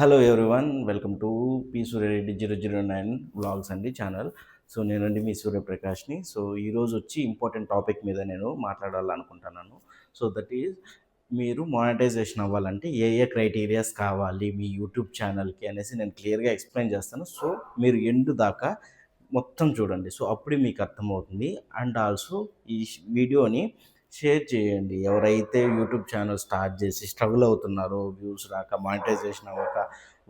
Hello everyone welcome to P Suryareddy zero zero nine vlogs అండి channel so నేనండి మీ సూర్యప్రకాష్ని. So ఈరోజు వచ్చి ఇంపార్టెంట్ టాపిక్ మీద నేను మాట్లాడాలనుకుంటున్నాను. సో దట్ ఈజ్ మీరు మానిటైజేషన్ అవ్వాలంటే ఏ ఏ క్రైటీరియాస్ కావాలి మీ యూట్యూబ్ ఛానల్కి అనేసి నేను క్లియర్గా ఎక్స్ప్లెయిన్ చేస్తాను. సో మీరు ఎండు దాకా మొత్తం చూడండి. సో అప్పుడే మీకు అర్థమవుతుంది. అండ్ ఆల్సో ఈ వీడియోని షేర్ చేయండి. ఎవరైతే యూట్యూబ్ ఛానల్ స్టార్ట్ చేసి స్ట్రగుల్ అవుతున్నారో వ్యూస్ రాక మానిటైజేషన్ అవ్వక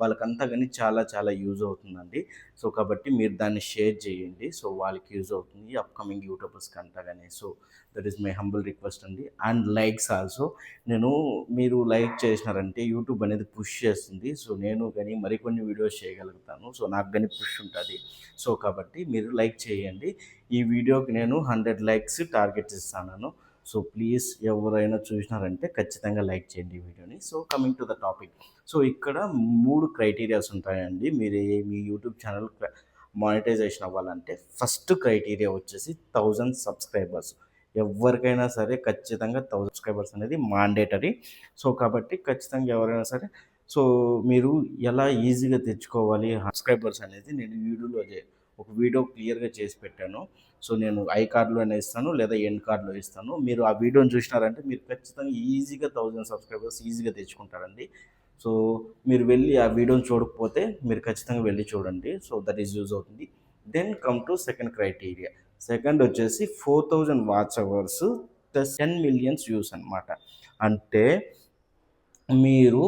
వాళ్ళకంతా కానీ చాలా చాలా యూజ్ అవుతుందండి. సో కాబట్టి మీరు దాన్ని షేర్ చేయండి. సో వాళ్ళకి యూజ్ అవుతుంది. అప్కమింగ్ యూట్యూబర్స్కి అంతా కానీ so that is my humble request అండి. And likes also. నేను మీరు లైక్ చేసినారంటే యూట్యూబ్ అనేది పుష్ చేస్తుంది. సో నేను కానీ మరికొన్ని వీడియోస్ చేయగలుగుతాను. సో నాకు కానీ పుష్ ఉంటుంది. సో కాబట్టి మీరు లైక్ చేయండి. ఈ వీడియోకి నేను హండ్రెడ్ లైక్స్ టార్గెట్ ఇస్తాను సో ప్లీజ్ ఎవరైనా చూసినారంటే ఖచ్చితంగా లైక్ చేయండి ఈ వీడియోని. So coming to the topic so ఇక్కడ మూడు క్రైటీరియాస్ ఉంటాయండి. మీరు ఏ- మీ యూట్యూబ్ ఛానల్ మానిటైజేషన్ అవ్వాలంటే ఫస్ట్ క్రైటీరియా వచ్చేసి థౌజండ్ సబ్స్క్రైబర్స్ ఎవరికైనా సరే ఖచ్చితంగా థౌజండ్ సబ్స్క్రైబర్స్ అనేది మాండేటరీ సో కాబట్టి ఖచ్చితంగా ఎవరైనా సరే సో మీరు ఎలా ఈజీగా తెచ్చుకోవాలి సబ్స్క్రైబర్స్ అనేది నేను వీడియోలో ఒక వీడియో క్లియర్గా చేసి పెట్టాను. సో నేను ఐ కార్డులోనే ఇస్తాను లేదా ఎండ్ కార్డులో ఇస్తాను. మీరు ఆ వీడియోని చూసినారంటే మీరు ఖచ్చితంగా ఈజీగా థౌజండ్ సబ్స్క్రైబర్స్ ఈజీగా తెచ్చుకుంటారండి. సో మీరు వెళ్ళి ఆ వీడియోని చూడకపోతే మీరు ఖచ్చితంగా వెళ్ళి చూడండి. సో దట్ ఈస్ యూజ్ అవుతుంది. Then come to second criteria. Second వచ్చేసి four thousand watch hours plus ten millions views అనమాట అంటే మీరు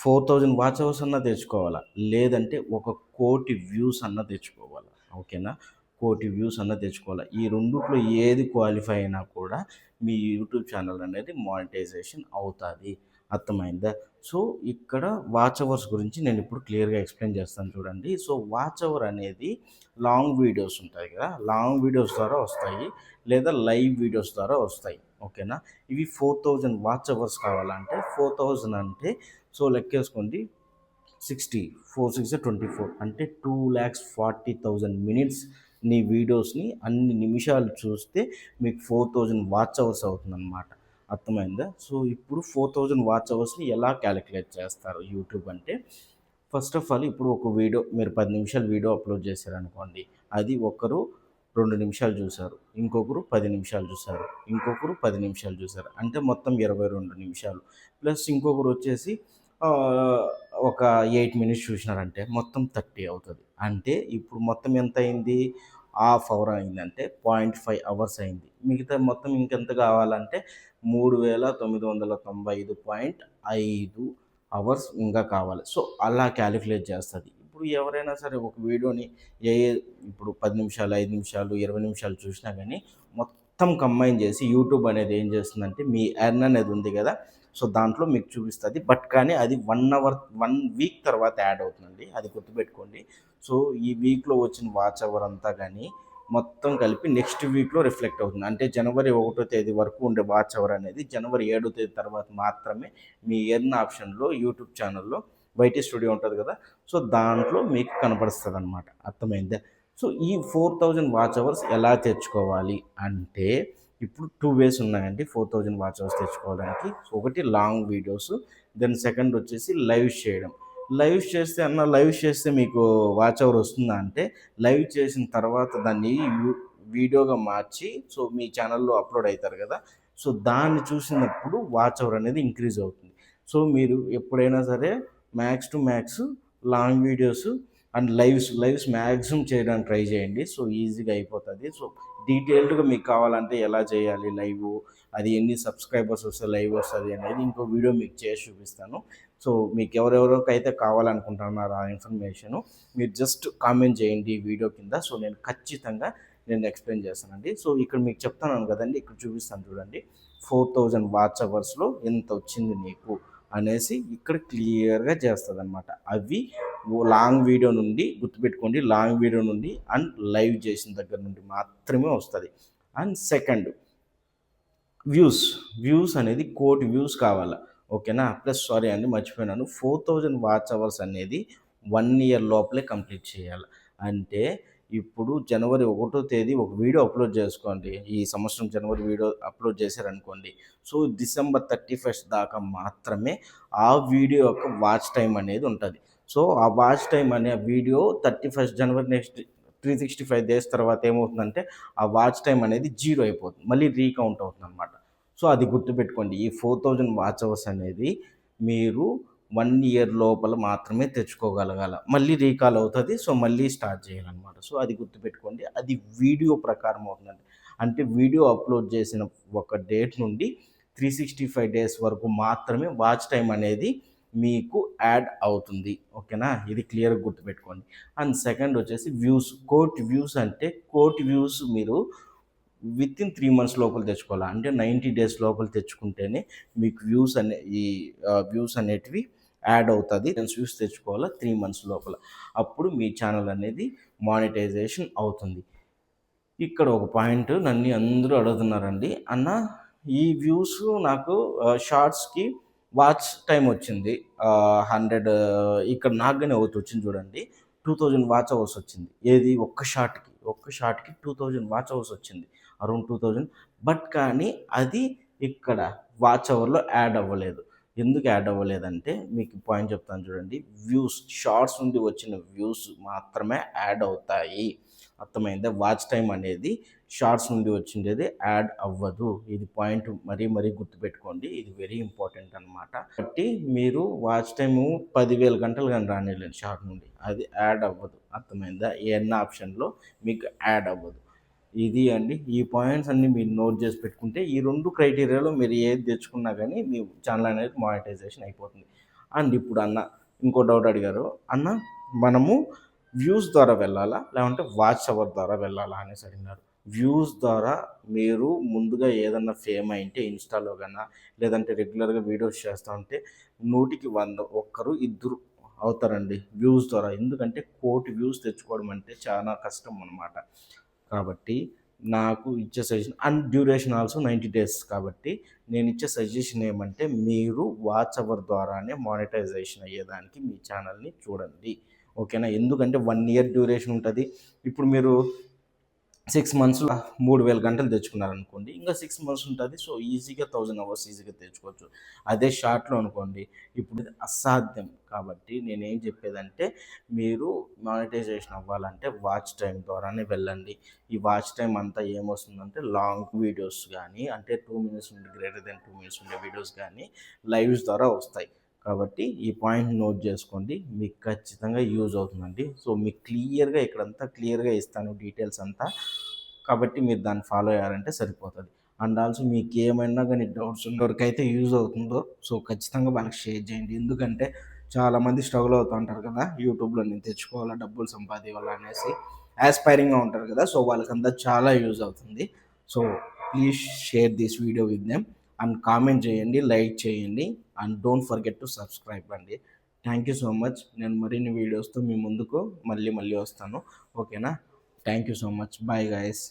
ఫోర్ థౌజండ్ వాచ్ అవర్స్ అన్నా తెచ్చుకోవాలా? లేదంటే ఒక కోటి వ్యూస్ అన్నా తెచ్చుకోవాలా? ఓకేనా? కోటి వ్యూస్ అన్న తెచ్చుకోవాలి? ఈ రెండిట్లో ఏది క్వాలిఫై అయినా కూడా మీ యూట్యూబ్ ఛానల్ అనేది మానిటైజేషన్ అవుతుంది. అర్థమైందా? సో ఇక్కడ వాచ్ అవర్స్ గురించి నేను ఇప్పుడు క్లియర్గా ఎక్స్ప్లెయిన్ చేస్తాను చూడండి. సో వాచ్ అవర్ అనేది లాంగ్ వీడియోస్ ఉంటాయి కదా? లాంగ్ వీడియోస్ ద్వారా వస్తాయి లేదా లైవ్ వీడియోస్ ద్వారా వస్తాయి. ఓకేనా? ఇవి ఫోర్ థౌజండ్ వాచ్ అవర్స్ కావాలంటే ఫోర్ థౌజండ్ అంటే so లెక్కేసుకోండి. Sixty four six twenty four. అంటే two lakhs forty thousand minutes నీ వీడియోస్ని అన్ని నిమిషాలు చూస్తే మీకు ఫోర్ థౌజండ్ వాచ్ అవర్స్ అవుతుందన్నమాట. అర్థమైందా? సో ఇప్పుడు ఫోర్ థౌజండ్ వాచ్ అవర్స్ని ఎలా క్యాలిక్యులేట్ చేస్తారు యూట్యూబ్ అంటే? ఫస్ట్ ఆఫ్ ఆల్ ఇప్పుడు ఒక వీడియో మీరు పది నిమిషాలు వీడియో అప్లోడ్ చేశారనుకోండి అది ఒకరు రెండు నిమిషాలు చూశారు ఇంకొకరు పది నిమిషాలు చూశారు ఇంకొకరు పది నిమిషాలు చూశారు. అంటే మొత్తం ఇరవై రెండు నిమిషాలు. ప్లస్ ఇంకొకరు వచ్చేసి ఒక ఎయిట్ మినిట్స్ చూసినారంటే మొత్తం థర్టీ అవుతుంది. అంటే ఇప్పుడు మొత్తం ఎంత అయింది హాఫ్ అవర్ అయిందంటే పాయింట్ ఫైవ్ అవర్స్ అయింది. మిగతా మొత్తం ఇంకెంత కావాలంటే మూడు వేల తొమ్మిది వందల తొంభై ఐదు పాయింట్ ఐదు అవర్స్ ఇంకా కావాలి. సో అలా క్యాలిక్యులేట్ చేస్తుంది. ఇప్పుడు ఎవరైనా సరే ఒక వీడియోని ఏ ఏ ఇప్పుడు పది నిమిషాలు ఐదు నిమిషాలు ఇరవై నిమిషాలు చూసినా కానీ మొత్తం మొత్తం కంబైన్ చేసి యూట్యూబ్ అనేది ఏం చేస్తుందంటే మీ ఎర్న్ అనేది ఉంది కదా సో దాంట్లో మీకు చూపిస్తుంది. బట్ కానీ అది వన్ అవర్ వన్ వీక్ తర్వాత యాడ్ అవుతుందండి. అది గుర్తుపెట్టుకోండి. సో ఈ వీక్లో వచ్చిన వాచ్ అవర్ అంతా కానీ మొత్తం కలిపి నెక్స్ట్ వీక్లో రిఫ్లెక్ట్ అవుతుంది. అంటే జనవరి ఒకటో తేదీ వరకు ఉండే వాచ్ అవర్ అనేది జనవరి ఏడో తేదీ తర్వాత మాత్రమే మీ ఎర్న్ ఆప్షన్లో యూట్యూబ్ ఛానల్లో వైటీ స్టూడియో ఉంటుంది కదా సో దాంట్లో మీకు కనపడుస్తుంది అనమాట అర్థమైందా? సో ఈ ఫోర్ థౌజండ్ వాచ్ అవర్స్ ఎలా తెచ్చుకోవాలి? అంటే ఇప్పుడు టూ వేస్ ఉన్నాయండి ఫోర్ థౌజండ్ వాచ్ అవర్స్ తెచ్చుకోవడానికి. ఒకటి లాంగ్ వీడియోస్ దెన్ సెకండ్ వచ్చేసి లైవ్ చేయడం. లైవ్ చేస్తే అన్న లైవ్ చేస్తే మీకు వాచ్ అవర్ వస్తుందా అంటే లైవ్ చేసిన తర్వాత దాన్ని యూ- వీడియోగా మార్చి సో మీ ఛానల్లో అప్లోడ్ అవుతారు కదా. సో దాన్ని చూసినప్పుడు వాచ్ అవర్ అనేది ఇంక్రీజ్ అవుతుంది. సో మీరు ఎప్పుడైనా సరే max to max long videos and lives lives maximum చేయడానికి ట్రై చేయండి. సో ఈజీగా అయిపోతుంది. సో డీటెయిల్డ్గా మీకు కావాలంటే ఎలా చేయాలి లైవ్? అది ఎన్ని సబ్స్క్రైబర్స్ వస్తే లైవ్ వస్తుంది అనేది ఇంకో వీడియో మీకు చేసి చూపిస్తాను. సో మీకు ఎవరెవరికైతే కావాలనుకుంటున్నారు ఆ ఇన్ఫర్మేషను మీరు జస్ట్ కామెంట్ చేయండి ఈ వీడియో కింద. సో నేను ఖచ్చితంగా నేను ఎక్స్ప్లెయిన్ చేస్తానండి. సో ఇక్కడ మీకు చెప్తున్నాను కదండి ఇక్కడ చూపిస్తాను చూడండి. ఫోర్ థౌజండ్ వాచ్ అవర్స్లో ఎంత వచ్చింది నీకు? అనేసి ఇక్కడ క్లియర్గా చేస్తుంది అనమాట అవి లాంగ్ వీడియో నుండి గుర్తుపెట్టుకోండి లాంగ్ వీడియో నుండి అండ్ లైవ్ చేసిన దగ్గర నుండి మాత్రమే వస్తుంది. అండ్ సెకండ్ వ్యూస్ వ్యూస్ అనేది కోటి వ్యూస్ కావాలి? ఓకేనా? ప్లస్ సారీ అండి మర్చిపోయినాను. ఫోర్ థౌజండ్ వాచ్ అవర్స్ అనేది వన్ ఇయర్ లోపలే కంప్లీట్ చేయాలి? అంటే ఇప్పుడు జనవరి ఒకటో తేదీ ఒక వీడియో అప్లోడ్ చేసుకోండి. ఈ సంవత్సరం జనవరి వీడియో అప్లోడ్ చేశారనుకోండి. సో డిసెంబర్ థర్టీ ఫస్ట్ దాకా మాత్రమే ఆ వీడియో యొక్క వాచ్ టైం అనేది ఉంటుంది. సో ఆ వాచ్ టైం అనే వీడియో థర్టీ ఫస్ట్ జనవరి next three sixty five days తర్వాత ఏమవుతుందంటే ఆ వాచ్ టైం అనేది జీరో అయిపోతుంది. మళ్ళీ రీకౌంట్ అవుతుంది అనమాట సో అది గుర్తుపెట్టుకోండి. ఈ ఫోర్ థౌజండ్ వాచ్ అవర్స్ అనేది మీరు వన్ ఇయర్ లోపల మాత్రమే తెచ్చుకోగలగాల. మళ్ళీ రీకాల్ అవుతుంది. సో మళ్ళీ స్టార్ట్ చేయాలన్నమాట. సో అది గుర్తుపెట్టుకోండి. అది వీడియో ప్రకారం అవుతుందండి. అంటే వీడియో అప్లోడ్ చేసిన ఒక డేట్ నుండి త్రీ సిక్స్టీ ఫైవ్ డేస్ వరకు మాత్రమే వాచ్ టైం అనేది మీకు యాడ్ అవుతుంది. ఓకేనా? ఇది క్లియర్గా గుర్తుపెట్టుకోండి. అండ్ సెకండ్ వచ్చేసి వ్యూస్. కోటి వ్యూస్ అంటే కోటి వ్యూస్ మీరు విత్ ఇన్ త్రీ మంత్స్ లోపల తెచ్చుకోవాలి? అంటే నైంటీ డేస్ లోపల తెచ్చుకుంటేనే మీకు వ్యూస్ అనే ఈ వ్యూస్ అనేటివి యాడ్ అవుతుంది. వ్యూస్ తెచ్చుకోవాలా? త్రీ మంత్స్ లోపల. అప్పుడు మీ ఛానల్ అనేది మానిటైజేషన్ అవుతుంది. ఇక్కడ ఒక పాయింట్ నన్ను అందరూ అడుగుతున్నారండి. అన్న ఈ వ్యూస్ నాకు షార్ట్స్కి వాచ్ టైం వచ్చింది. హండ్రెడ్ ఇక్కడ నాకుగానే ఒకటి వచ్చింది చూడండి. టూ థౌజండ్ వాచ్ అవర్స్ వచ్చింది. ఏది? ఒక్క షార్ట్కి ఒక్క షార్ట్కి టూ థౌజండ్ వాచ్ అవర్స్ వచ్చింది. Around two thousand. బట్ కానీ అది ఇక్కడ వాచ్ అవర్లో యాడ్ అవ్వలేదు. ఎందుకు యాడ్ అవ్వలేదంటే మీకు పాయింట్ చెప్తాను చూడండి. వ్యూస్ షార్ట్స్ నుండి వచ్చిన వ్యూస్ మాత్రమే యాడ్ అవుతాయి. అర్థమైందా? వాచ్ టైం అనేది షార్ట్స్ నుండి వచ్చిండేది యాడ్ అవ్వదు. ఇది పాయింట్ మరీ మరీ గుర్తుపెట్టుకోండి. ఇది వెరీ ఇంపార్టెంట్ అనమాట కాబట్టి మీరు వాచ్ టైము పదివేల గంటలు కానీ రానిలేదు షార్ట్ నుండి. అది యాడ్ అవ్వదు. అర్థమైందా? ఎన్న ఆప్షన్లో మీకు యాడ్ అవ్వదు. ఇది అండి. ఈ పాయింట్స్ అన్ని మీరు నోట్ చేసి పెట్టుకుంటే ఈ రెండు క్రైటీరియాలో మీరు ఏది తెచ్చుకున్నా కానీ మీ ఛానల్ అనేది మానిటైజేషన్ అయిపోతుంది. అండ్ ఇప్పుడు అన్న ఇంకో డౌట్ అడిగారు. అన్న మనము వ్యూస్ ద్వారా వెళ్ళాలా? లేకుంటే వాచ్ అవర్ ద్వారా వెళ్ళాలా అనేసి అడిగినారు. వ్యూస్ ద్వారా మీరు ముందుగా ఏదన్నా ఫేమ్ అయింటే ఇన్స్టాలో కన్నా లేదంటే రెగ్యులర్గా వీడియోస్ చేస్తూ ఉంటే నూటికి వంద ఒక్కరు ఇద్దరు అవుతారండి వ్యూస్ ద్వారా. ఎందుకంటే కోటి వ్యూస్ తెచ్చుకోవడం అంటే చాలా కష్టం అనమాట కాబట్టి నాకు ఇచ్చే suggestion and duration also ninety days కాబట్టి నేను ఇచ్చే సజెషన్ ఏమంటే మీరు వాచ్ అవర్ ద్వారానే మానిటైజేషన్ అయ్యేదానికి మీ ఛానల్ని చూడండి. ఓకేనా ఎందుకంటే వన్ ఇయర్ డ్యూరేషన్ ఉంటుంది. ఇప్పుడు మీరు సిక్స్ మంత్స్లో మూడు వేల గంటలు తెచ్చుకున్నారనుకోండి. ఇంకా సిక్స్ మంత్స్ ఉంటుంది. సో ఈజీగా థౌజండ్ అవర్స్ ఈజీగా తెచ్చుకోవచ్చు. అదే షార్ట్లో అనుకోండి. ఇప్పుడు ఇది అసాధ్యం. కాబట్టి నేనేం చెప్పేదంటే మీరు మానిటైజేషన్ అవ్వాలంటే వాచ్ టైం ద్వారానే వెళ్ళండి. ఈ వాచ్ టైం అంతా ఏమొస్తుందంటే లాంగ్ వీడియోస్ కానీ అంటే టూ మినిట్స్ ఉండే గ్రేటర్ దెన్ టూ మినిట్స్ ఉండే వీడియోస్ కానీ లైవ్స్ ద్వారా వస్తాయి. కాబట్టి ఈ పాయింట్ నోట్ చేసుకోండి. మీకు ఖచ్చితంగా యూజ్ అవుతుందండి. సో మీకు క్లియర్గా ఇక్కడంతా క్లియర్గా ఇస్తాను డీటెయిల్స్ అంతా. కాబట్టి మీరు దాన్ని ఫాలో అయ్యారంటే సరిపోతుంది. అండ్ ఆల్సో మీకు ఏమైనా కానీ డౌట్స్ ఉన్నవరకైతే యూజ్ అవుతుందో సో ఖచ్చితంగా వాళ్ళకి షేర్ చేయండి. ఎందుకంటే చాలామంది స్ట్రగుల్ అవుతూ ఉంటారు కదా యూట్యూబ్లో నేను తెచ్చుకోవాలా డబ్బులు సంపాదించాలా అనేసి యాస్పైరింగ్గా ఉంటారు కదా సో వాళ్ళకంతా చాలా యూజ్ అవుతుంది. So please share this video with them and comment చేయండి లైక్ చేయండి and don't forget to subscribe అండి. థ్యాంక్ యూ సో మచ్ నేను మరిన్ని వీడియోస్తో మీ ముందుకు మళ్ళీ మళ్ళీ వస్తాను. ఓకేనా thank you so much bye guys